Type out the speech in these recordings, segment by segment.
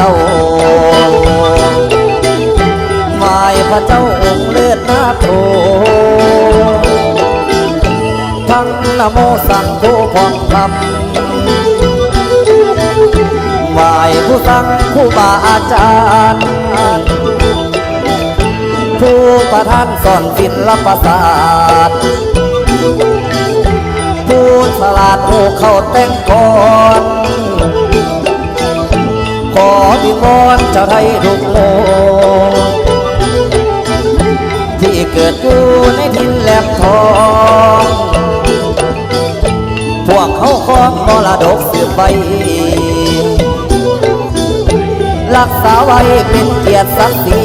เก่าไหวพระเจ้าองค์เลือดนาโตทั้งนโมสั่งผู้พองคำไหวผู้สั่งผู้บาอาจารย์ ผู้ประทานสอนศิลปศาสตร์ผู้ฉลาดผู้เข้าแต่งก่อน อวิงวอนเจ้าไทยทุกโลกที่เกิดอยู่ในทินแหลมทอง พวกเขาของมรดกสืบไปรักษาไว้เป็นเกียรติศักดิ์ศรี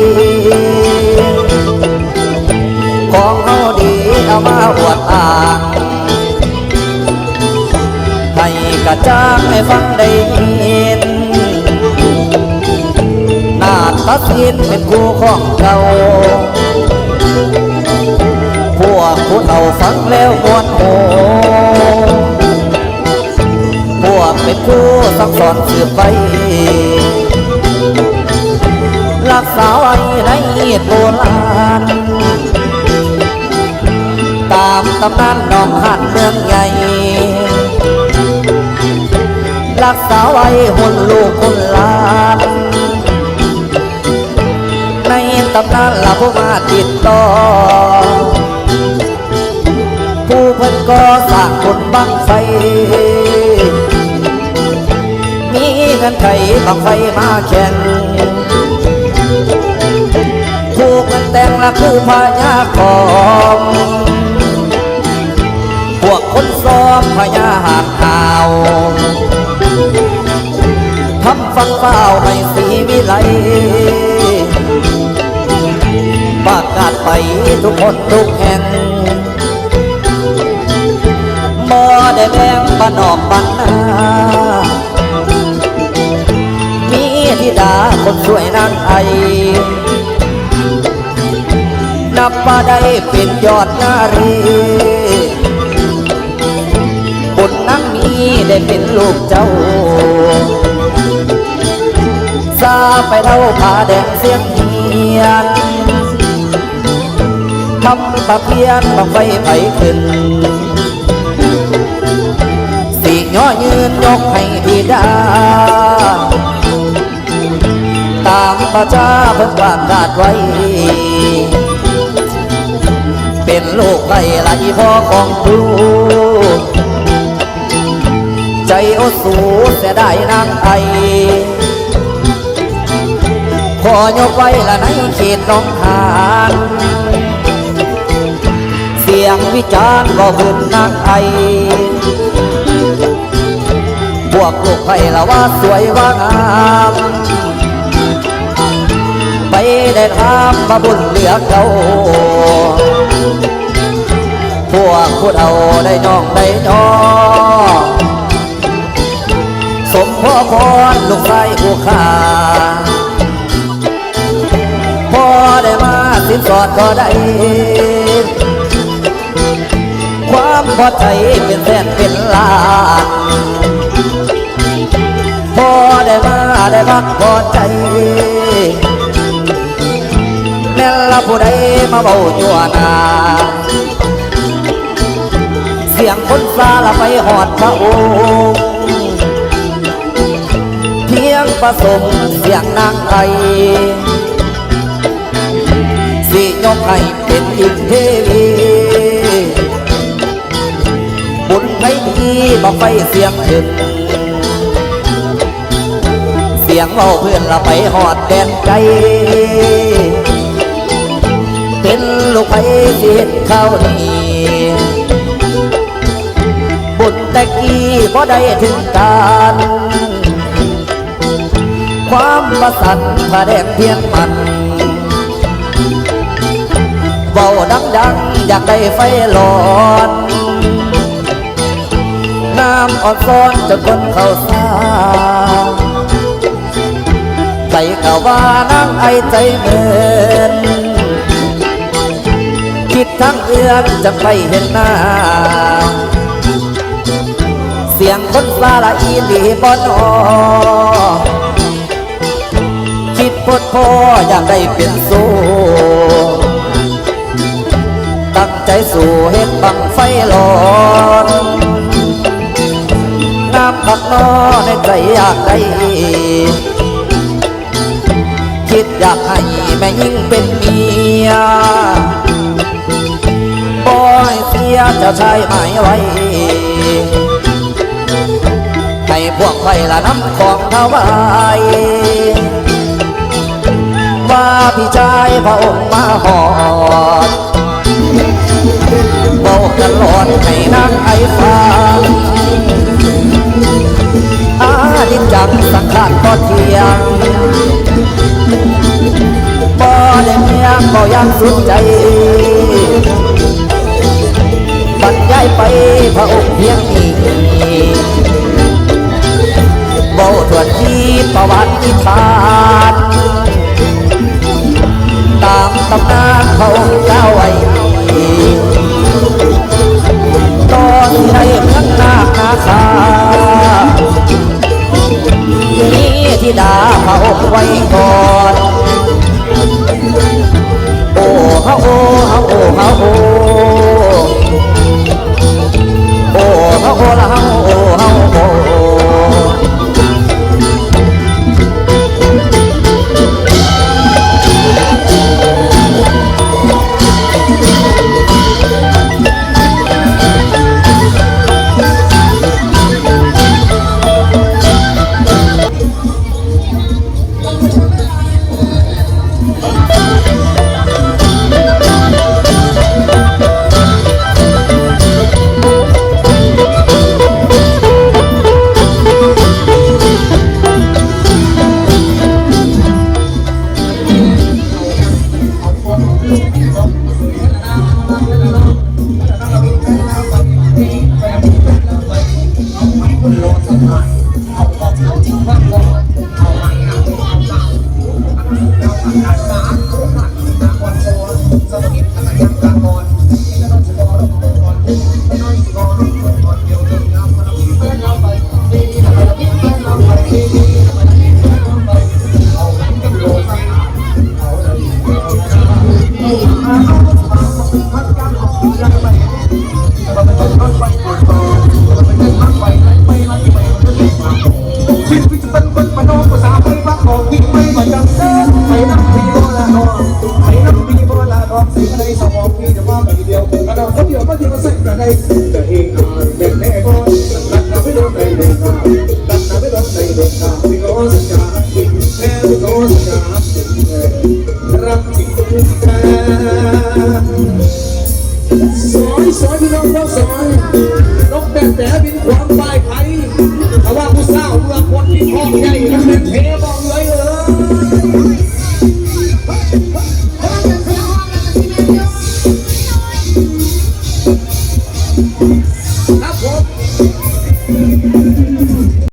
ของเขาดีเอามาอวดอ้างให้กระจ่างให้ฟังได้ยิน นาฏศิลป์เป็นคู่ของเราพวกผู้เฒ่าฟังแล้วมวนโหพวกเป็นครูสั่งสอนสืบไปรักษาไว้ในโบราณตามตำนานน้องหันเมืองใหญ่รักษาไว้หุ่นลูกหุ่นลาน ในตำนานละผู้มาติดต่อ ผู้เพิ่นก็สร้างคนบังไฟ มีเงินไขบังไฟมาแข่งผู้เพิ่นแต่งละคือพญาของพวกคนซ้อมพญาหางขาวทำฟังเฝ้าให้สีวิไล ทุกคนทุกแห่งบ่ได้แบ่งบ้านนอกบ้านนามีธิดาคนสวยนางไอนับว่าได้เป็นยอดนารีบุญนั่งนี้ได้เป็นลูกเจ้าซาไปเท่าผาแดงเสียงเฮียน ทำปะเพียนบังไฟไผขึ้น สีย่อยืนยกให้ดีดา ตามประชาเพิ่งวางกาดไว้ เป็นลูกไรไหลพ่อของครูใจโอสูเสียดายนางไอขอยกไว้ละในเขตน้องหาน ยงวิจารณ์ก็ขึ้นนางไอพวกลูกไผ่ละว่าสวยว่างามไปได้ทำมาบุญเหลือเก่าพวกผู้เอาได้น้องได้น้อสมพ่อพรลูกไส้ผู้ขาพอได้มาสินสอดก็ได้ ความพอใจเป็นแสนเป็นล้านพอได้มาได้พักพอใจแม่ละผู้ใดมาเบาจัวนาเสียงคนซาละไปหอดพระองค์เพียงผสมเสียงนางไอสิยกให้เป็นอีกเทวี บุญไม่มีมาไฟเสียงถึงเสียงเบาเพื่อนละไปหอดแดนไกลเป็นลูกไฟเสียงเข้านี่บุญแต่กี้บ่ได้ถึงการความประสันผาแดงเพียงมันเบาดังๆอยากได้ไฟหลอน น้ำอ่อนซ้อนจนคนเข้าซาใจกะว่านั่งไอใจเหมือนคิดทั้งเอื้อนจะไปเห็นหน้า เสียงคนซาละอีลีบอนอคิดพ่ออยากได้เป็นโซตั้งใจสู่เฮ็ดบังไฟลอน น้ำพักนอในใจอยากได้คิดอยากให้แม่ยิ่งเป็นเมียบอยเสียจะใชายหมายไว้ให้พวกไฟละน้ำของถวายว่าพี่ชายพระองค์มาหอดบอกกันหลอดให้นางไอฟ้าอา ธิดาพระองค์ไว้ก่อนโอ้ฮาโอ้ฮาโอ้ฮาโอ้โอ้ฮาโอ้ละฮาโอ้